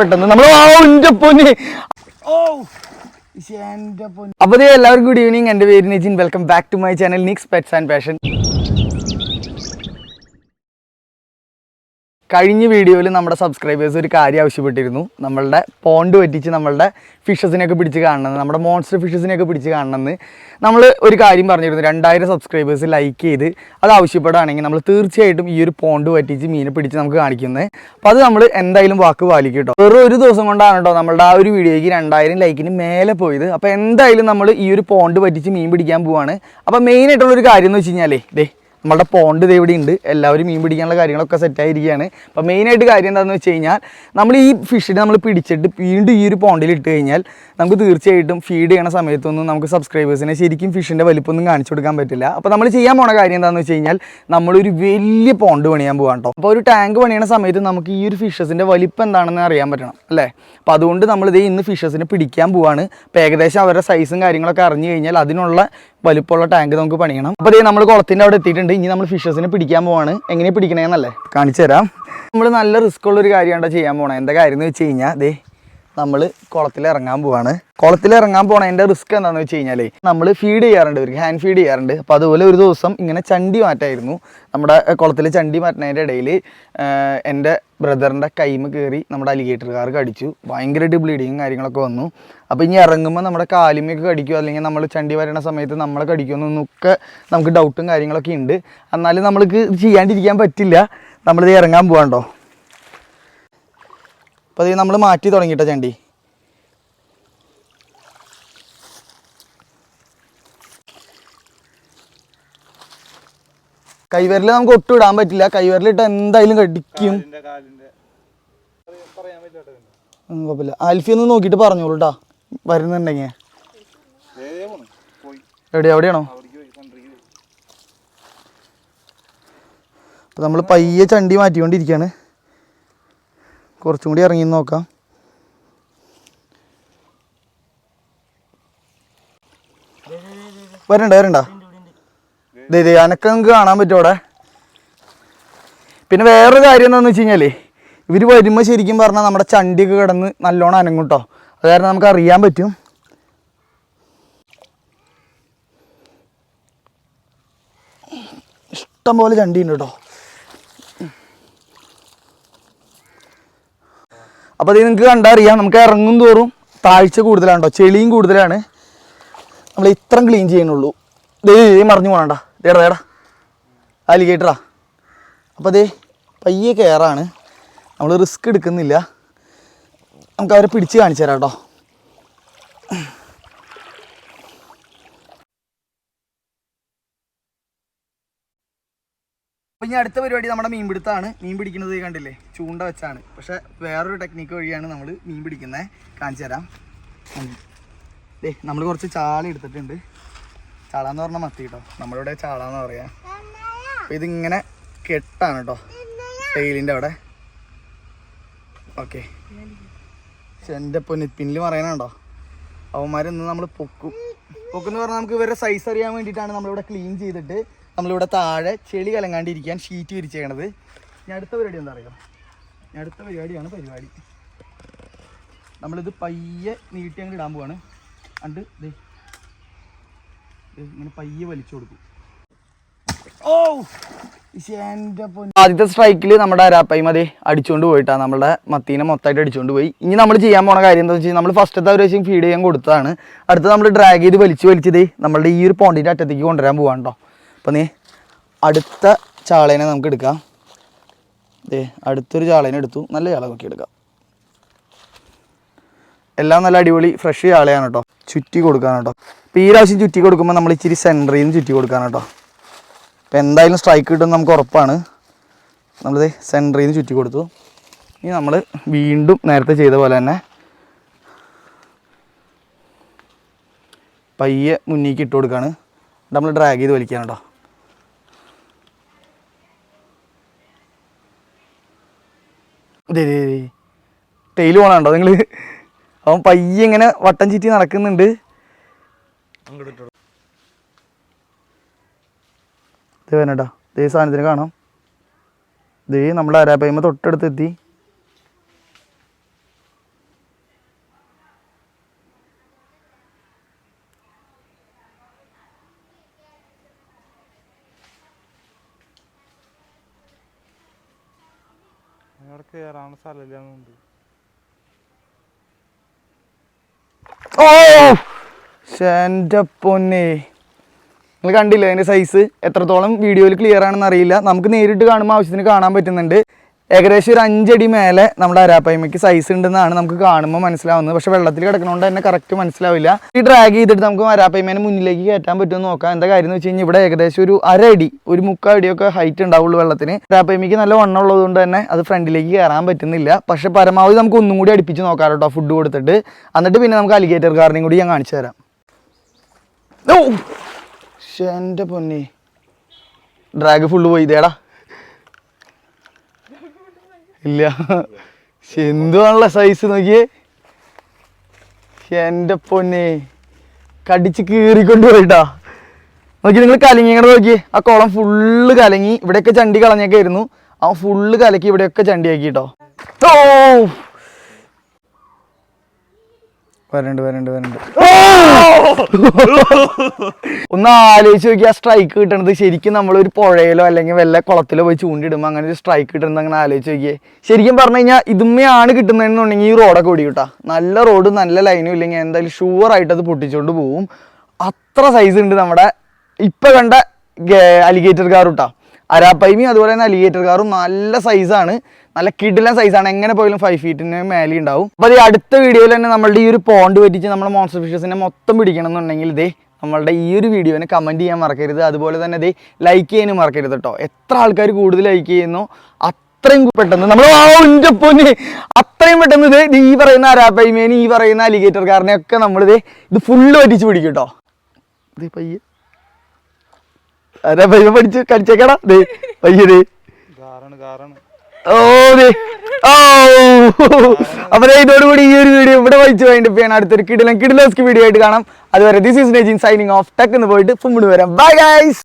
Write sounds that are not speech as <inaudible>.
പെട്ടെന്ന് നമ്മൾ അപ്പൊ പൊന്ന്. ഓ പൊന്ന്. അപ്പോൾ എല്ലാവർക്കും ഗുഡ് ഈവനിങ് എന്റെ പേര് Nijin. Welcome back to my channel Nix pets and passion കഴിഞ്ഞ വീഡിയോയിൽ നമ്മുടെ സബ്സ്ക്രൈബേഴ്സ് ഒരു കാര്യം ആവശ്യപ്പെട്ടിരുന്നു. നമ്മളുടെ പോണ്ട് പറ്റിച്ച് നമ്മളുടെ ഫിഷസിനെയൊക്കെ പിടിച്ച് കാണണമെന്ന് നമ്മുടെ മോൺസ്റ്റർ ഫിഷസിനെയൊക്കെ പിടിച്ച് കാണണമെന്ന് നമ്മൾ ഒരു കാര്യം പറഞ്ഞിരുന്നു. രണ്ടായിരം സബ്സ്ക്രൈബേഴ്സ് ലൈക്ക് ചെയ്ത് അത് ആവശ്യപ്പെടുകയാണെങ്കിൽ നമ്മൾ തീർച്ചയായിട്ടും ഈ ഒരു പോണ്ട് പറ്റിച്ച് മീനെ പിടിച്ച് നമുക്ക് കാണിക്കുന്നത്. അപ്പോൾ അത് നമ്മൾ എന്തായാലും വാക്ക് പാലിക്കും കേട്ടോ വെറും ഒരു ദിവസം കൊണ്ടാണ് കേട്ടോ നമ്മളുടെ ആ ഒരു വീഡിയോയ്ക്ക് രണ്ടായിരം ലൈക്കിന് മേലെ പോയത്. അപ്പോൾ എന്തായാലും നമ്മൾ ഈ ഒരു പോണ്ട് പറ്റിച്ച് മീൻ പിടിക്കാൻ പോവാണ്. അപ്പോൾ മെയിനായിട്ടുള്ളൊരു കാര്യം എന്ന് വെച്ച് കഴിഞ്ഞാലേ ദേ നമ്മുടെ പോണ്ട് ഇവിടെ ഉണ്ട്. എല്ലാവരും മീൻ പിടിക്കാനുള്ള കാര്യങ്ങളൊക്കെ സെറ്റായിരിക്കുകയാണ് അപ്പോൾ മെയിനായിട്ട് കാര്യം എന്താണെന്ന് വെച്ച് കഴിഞ്ഞാൽ നമ്മൾ ഈ ഫിഷിനെ നമ്മൾ പിടിച്ചിട്ട് വീണ്ടും ഈ ഒരു പോണ്ടിൽ ഇട്ട് കഴിഞ്ഞാൽ നമുക്ക് തീർച്ചയായിട്ടും ഫീഡ് ചെയ്യണ സമയത്തൊന്നും നമുക്ക് സബ്സ്ക്രൈബേഴ്സിനെ ശരിക്കും ഫിഷിന്റെ വലിപ്പമൊന്നും കാണിച്ചു കൊടുക്കാൻ പറ്റില്ല. അപ്പോൾ നമ്മൾ ചെയ്യാൻ പോണ കാര്യം എന്താണെന്ന് വെച്ച് കഴിഞ്ഞാൽ നമ്മളൊരു വലിയ പോണ്ട് പണിയാൻ പോകാം കേട്ടോ അപ്പോൾ ഒരു ടാങ്ക് പണിയണ സമയത്ത് നമുക്ക് ഈ ഒരു ഫിഷസിന്റെ വലിപ്പം എന്താണെന്ന് അറിയാൻ പറ്റണം അല്ലേ? അപ്പോൾ അതുകൊണ്ട് നമ്മളിത് ഇന്ന് ഫിഷസിനെ പിടിക്കാൻ പോവാണ്. അപ്പോൾ ഏകദേശം അവരുടെ സൈസും കാര്യങ്ങളൊക്കെ അറിഞ്ഞു കഴിഞ്ഞാൽ അതിനുള്ള വലുപ്പമുള്ള ടാങ്ക് നമുക്ക് പണിയണം. അപ്പോൾ ദേ നമ്മൾ കുളത്തിന്റെ അവിടെ എത്തിയിട്ടുണ്ട്. ഇനി നമ്മൾ ഫിഷസിനെ പിടിക്കാൻ പോവാണ്. എങ്ങനെ പിടിക്കണേന്നല്ലേ? കാണിച്ചു തരാം. നമ്മൾ നല്ല റിസ്ക് ഉള്ള ഒരു കാര്യമാണ് ചെയ്യാൻ പോകണം എന്താ കാര്യം എന്ന് വെച്ച് കഴിഞ്ഞാൽ ദേ നമ്മൾ കുളത്തിൽ ഇറങ്ങാൻ പോവാണ്. കുളത്തിൽ ഇറങ്ങാൻ പോണതിന്റെ റിസ്ക് എന്താണെന്ന് വെച്ച് കഴിഞ്ഞാൽ നമ്മൾ ഫീഡ് ചെയ്യാറുണ്ട് ഇവർക്ക് ഹാൻഡ് ഫീഡ് ചെയ്യാറുണ്ട്. അപ്പോൾ അതുപോലെ ഒരു ദിവസം ഇങ്ങനെ ചണ്ടി മാറ്റായിരുന്നു. നമ്മുടെ കുളത്തിൽ ചണ്ടി മാറ്റുന്നതിന്റെ ഇടയിൽ എന്റെ ബ്രദറിന്റെ കൈമ കയറി നമ്മുടെ അലിഗേറ്ററുകാർ കടിച്ചു. ഭയങ്കരമായിട്ട് ബ്ലീഡിങ്ങും കാര്യങ്ങളൊക്കെ വന്നു. അപ്പോൾ ഇനി ഇറങ്ങുമ്പോൾ നമ്മുടെ കാലിമയൊക്കെ കടിക്കുമോ അല്ലെങ്കിൽ നമ്മൾ ചണ്ടി വരണ സമയത്ത് നമ്മളെ കടിക്കുമെന്നൊക്കെ നമുക്ക് ഡൗട്ടും കാര്യങ്ങളൊക്കെ ഉണ്ട്. എന്നാലും നമ്മൾക്ക് ചെയ്യാണ്ടിരിക്കാൻ പറ്റില്ല. നമ്മളിത് ഇറങ്ങാൻ പോകാണ്ടോ അപ്പോൾ അത് നമ്മൾ മാറ്റി തുടങ്ങിയിട്ടോ ചണ്ടി. കൈവരൽ നമുക്ക് ഒട്ടും ഇടാൻ പറ്റില്ല. കൈവിരലിട്ട് എന്തായാലും കടിക്കും. കുഴപ്പമില്ല. ആൽഫി ഒന്ന് നോക്കിയിട്ട് പറഞ്ഞോളൂ കേട്ടാ വരുന്നുണ്ടെങ്കിൽ എവിടെ എവിടെയാണോ അപ്പൊ നമ്മൾ പയ്യെ ചണ്ടി മാറ്റിക്കൊണ്ടിരിക്കുകയാണ് കുറച്ചും കൂടി ഇറങ്ങി നോക്കാം. വരണ്ട വരണ്ട ദേ ദേ അനക്കം നമുക്ക് കാണാൻ പറ്റും അവിടെ. പിന്നെ വേറൊരു കാര്യം എന്താണെന്ന് വെച്ച് കഴിഞ്ഞാൽ ഇവർ വരുമ്പോൾ ശരിക്കും പറഞ്ഞാൽ നമ്മുടെ ചണ്ടിയൊക്കെ കിടന്ന് നല്ലോണം അനങ്ങും കേട്ടോ അത് കാരണം നമുക്ക് അറിയാൻ പറ്റും. ഇഷ്ടംപോലെ ചണ്ടിയുണ്ട് കേട്ടോ അപ്പോൾ അത് നിങ്ങൾക്ക് കണ്ടറിയാം നമുക്ക് ഇറങ്ങും തോറും താഴ്ച കൂടുതലാണ് കേട്ടോ ചെളിയും കൂടുതലാണ്. നമ്മൾ ഇത്രയും ക്ലീൻ ചെയ്യണുള്ളൂ ദേ മറിഞ്ഞു പോകണ്ട ദേടാ ദേടാ അലിഗേറ്ററാ അപ്പോൾ അതേ പയ്യെ കയറാണ്. നമ്മൾ റിസ്ക് എടുക്കുന്നില്ല. നമുക്ക് അവരെ പിടിച്ച് കാണിച്ചു തരാം കേട്ടോ. ഇനി അടുത്ത പരിപാടി നമ്മുടെ മീൻ പിടുത്താണ്. മീൻ പിടിക്കുന്നത് കണ്ടില്ലേ? ചൂണ്ട വെച്ചാണ്. പക്ഷെ വേറൊരു ടെക്നിക്ക് വഴിയാണ് നമ്മൾ മീൻ പിടിക്കുന്നത് കാണിച്ചു തരാം. ദേ നമ്മൾ കുറച്ച് ചാള എടുത്തിട്ടുണ്ട്. ചാള എന്ന് പറഞ്ഞാൽ മത്തി കേട്ടോ. നമ്മളിവിടെ ചാള എന്ന് പറയാം. അപ്പം ഇതിങ്ങനെ കെട്ടാണ് കേട്ടോ. ടെയിലിന്റെ അവിടെ. ഓക്കെ. എന്റെ പൊന്നി പിന്നിൽ പറയണുണ്ടോ അവന്മാരിന്ന് നമ്മൾ പൊക്കും. പൊക്കെന്ന് പറഞ്ഞാൽ നമുക്ക് ഇവരുടെ സൈസ് അറിയാൻ വേണ്ടിയിട്ടാണ് നമ്മളിവിടെ ക്ലീൻ ചെയ്തിട്ട് നമ്മളിവിടെ താഴെ ചെളി കലങ്ങാണ്ടിരിക്കാൻ ഷീറ്റ് വിരിച്ചേക്കണത്. ഇനി അടുത്ത പരിപാടി എന്താ ഇനി അടുത്ത പരിപാടിയാണ് പരിപാടി. നമ്മളിത് പയ്യെ നീട്ടി അങ്ങ് ഇടാൻ പോവാണ്. അണ്ട് ദേ. ഇങ്ങനെ പയ്യെ വലിച്ചു കൊടുക്കും. ഓ! ആദ്യത്തെ സ്ട്രൈക്കിൽ നമ്മുടെ അരാപ്പായി മതി അടിച്ചുകൊണ്ട് പോയിട്ടാണ് നമ്മുടെ മത്തീനെ മൊത്തമായിട്ട് അടിച്ചുകൊണ്ട് പോയി. ഇനി നമ്മൾ ചെയ്യാൻ പോണ കാര്യം എന്താ വെച്ചാൽ നമ്മൾ ഫസ്റ്റത്തെ ഒരു പ്രാവശ്യം ഫീഡ് ചെയ്യാൻ കൊടുത്തതാണ്. അടുത്ത് നമ്മൾ ഡ്രാഗ് ചെയ്ത് വലിച്ച് വലിച്ചത് നമ്മളുടെ ഈ ഒരു പോണ്ടിന്റെ അറ്റത്തേക്ക് കൊണ്ടുവരാൻ പോവാണ് അപ്പോൾ നീ അടുത്ത ചാളേനെ നമുക്ക് എടുക്കാം. ദേ അടുത്തൊരു ചാളേനെ എടുത്തു. നല്ല ചാള നോക്കി എടുക്കാം. എല്ലാം നല്ല അടിപൊളി ഫ്രഷ് ചാളയാണ് കേട്ടോ ചുറ്റി കൊടുക്കാൻ കേട്ടോ അപ്പോൾ ഈ പ്രാവശ്യം ചുറ്റി കൊടുക്കുമ്പോൾ നമ്മൾ ഇച്ചിരി സെന്ററിൽ നിന്ന് ചുറ്റി കൊടുക്കാൻ കേട്ടോ അപ്പോൾ എന്തായാലും സ്ട്രൈക്ക് കിട്ടും നമുക്ക് ഉറപ്പാണ്. നമ്മളിത് സെന്ററിൽ നിന്ന് ചുറ്റി കൊടുത്തു. ഇനി നമ്മൾ വീണ്ടും നേരത്തെ ചെയ്ത പോലെ തന്നെ പയ്യെ മുന്നേക്ക് ഇട്ട് കൊടുക്കുകയാണ് നമ്മൾ ഡ്രാഗ് ചെയ്ത് വലിക്കാൻ കേട്ടോ ടെയിൽ പോകണുണ്ടോ നിങ്ങൾ അവൻ പയ്യെ ഇങ്ങനെ വട്ടം ചുറ്റി നടക്കുന്നുണ്ട്. ഇത് വേണട്ടാ. ദേ സാധനത്തിന് കാണാം. ദേ നമ്മുടെ അരാപ്പയ്മ തൊട്ടടുത്ത് അവിടെ കയറാനുള്ള സ്ഥലമില്ലാന്നുണ്ട് ഓ! എന്റെ പൊന്നെ. നിങ്ങൾ കണ്ടില്ലേ അതിന്റെ സൈസ് എത്രത്തോളം വീഡിയോയിൽ ക്ലിയർ ആണെന്ന് അറിയില്ല. നമുക്ക് നേരിട്ട് കാണുമ്പോൾ ആവശ്യത്തിന് കാണാൻ പറ്റുന്നുണ്ട്. ഏകദേശം ഒരു അഞ്ചടി മേലെ നമ്മുടെ അരാപ്പയ്മയ്ക്ക് സൈസ് ഉണ്ടെന്നാണ് നമുക്ക് കാണുമ്പോൾ മനസ്സിലാവുന്നത്. പക്ഷെ വെള്ളത്തിൽ കിടക്കുന്നതുകൊണ്ട് തന്നെ കറക്റ്റ് മനസ്സിലാവില്ല. ഈ ഡ്രാഗ് ചെയ്തിട്ട് നമുക്ക് അരാപ്പയ്മേനെ മുന്നിലേക്ക് കയറ്റാൻ പറ്റുമെന്ന് നോക്കാം. എന്താ കാര്യം എന്ന് വെച്ച് കഴിഞ്ഞാൽ ഇവിടെ ഏകദേശം ഒരു അരടി ഒരു മുക്കാടിയൊക്കെ ഹൈറ്റ് ഉണ്ടാവുള്ളൂ വെള്ളത്തിന്. അരാപ്പയ്മയ്ക്ക് നല്ല വണ്ണം ഉള്ളതുകൊണ്ട് തന്നെ അത് ഫ്രണ്ടിലേക്ക് കയറാൻ പറ്റുന്നില്ല. പക്ഷെ പരമാവധി നമുക്ക് ഒന്നും കൂടി അടുപ്പിച്ച് നോക്കാം കേട്ടോ ഫുഡ് കൊടുത്തിട്ട്. എന്നിട്ട് പിന്നെ നമുക്ക് അലിഗേറ്റർ കാറിനെയും കൂടി ഞാൻ കാണിച്ചു തരാം. എന്റെ പൊന്നി. ഡ്രാഗ് ഫുള്ള് പോയി ഇതേടാ. ഇല്ല. ശ്ശെ, എന്തുവാണല്ലോ സൈസ് നോക്കിയേ? എന്റെ പൊന്നെ. കടിച്ച് കീറിക്കൊണ്ട് പോയിട്ടാ. നോക്കി നിങ്ങൾ കലങ്ങി ഇങ്ങോട്ട് നോക്കിയേ ആ കുളം ഫുള്ള് കലങ്ങി. ഇവിടെയൊക്കെ ചണ്ടി കളഞ്ഞൊക്കെ ആയിരുന്നു. ആ ഫുള്ള് കലക്കി ഇവിടെയൊക്കെ ചണ്ടിയാക്കി കേട്ടോ ഓ വരണ്ട് വരണ്ട് വരണ്ട്. <laughs> ഒന്ന് ആലോചിച്ച് നോക്കി ആ സ്ട്രൈക്ക് കിട്ടണത് ശരിക്കും നമ്മൾ ഒരു പുഴയിലോ അല്ലെങ്കിൽ വല്ല കുളത്തിലോ പോയി ചൂണ്ടിടുമ്പോൾ അങ്ങനെ ഒരു സ്ട്രൈക്ക് കിട്ടുന്നത് അങ്ങനെ ആലോചിച്ച് നോക്കിയേ. ശരിക്കും പറഞ്ഞു കഴിഞ്ഞാൽ ഇതുമ്മയാണ് കിട്ടുന്നതെന്നുണ്ടെങ്കിൽ ഈ റോഡൊക്കെ ഓടി കിട്ടാ നല്ല റോഡ് നല്ല ലൈനും ഇല്ലെങ്കിൽ എന്തായാലും ഷുവർ ആയിട്ട് അത് പൊട്ടിച്ചുകൊണ്ട് പോവും. അത്ര സൈസ് ഉണ്ട് നമ്മുടെ ഇപ്പൊ കണ്ട അലിഗേറ്റർ കാർ കിട്ടാ അരാപ്പൈമിയും അതുപോലെ തന്നെ അലിഗേറ്റർ കാറും നല്ല സൈസാണ് നല്ല കിടിലൻ സൈസാണ് എങ്ങനെ പോയാലും ഫൈവ് ഫീറ്റിന് മേലെ ഉണ്ടാവും. അപ്പോൾ ഈ അടുത്ത വീഡിയോയിൽ തന്നെ നമ്മളുടെ ഈ ഒരു പോണ്ട് പറ്റിച്ച് നമ്മുടെ മോൺസ്റ്റർ ഫിഷസിനെ മൊത്തം പിടിക്കണം എന്നുണ്ടെങ്കിൽ ഇതേ നമ്മളുടെ ഈ ഒരു വീഡിയോനെ കമന്റ് ചെയ്യാൻ മറക്കരുത്. അതുപോലെ തന്നെ ഇതേ ലൈക്ക് ചെയ്യാനും മറക്കരുത് കേട്ടോ എത്ര ആൾക്കാർ കൂടുതൽ ലൈക്ക് ചെയ്യുന്നു അത്രയും പെട്ടെന്ന് നമ്മൾ ആ പൊന്ന് അത്രയും പെട്ടെന്ന് ഇത് ഈ പറയുന്ന അരാപ്പൈമേന് ഈ പറയുന്ന അലിഗേറ്റർ കാറിനെ ഒക്കെ നമ്മളിത് ഇത് ഫുള്ള് പറ്റിച്ച് പിടിക്കും കേട്ടോ ഇത് പയ്യെ. അരാപ്പൈമ പഠിച്ച് കടിച്ചേക്കടാ. ദേ പയ്യെ ദേ. ഓ. ഇതോടുകൂടി ഈ ഒരു വീഡിയോ ഇവിടെ വായിച്ചു വേണ്ടി ചെയ്യണം അടുത്തൊരു കിടിലൻ കിടിലസ്ക് വീഡിയോ ആയിട്ട് കാണാം. അതുവരെ this is Nijin signing off tech എന്ന് പോയിട്ട് ഫുഡ് വരാം. Bye guys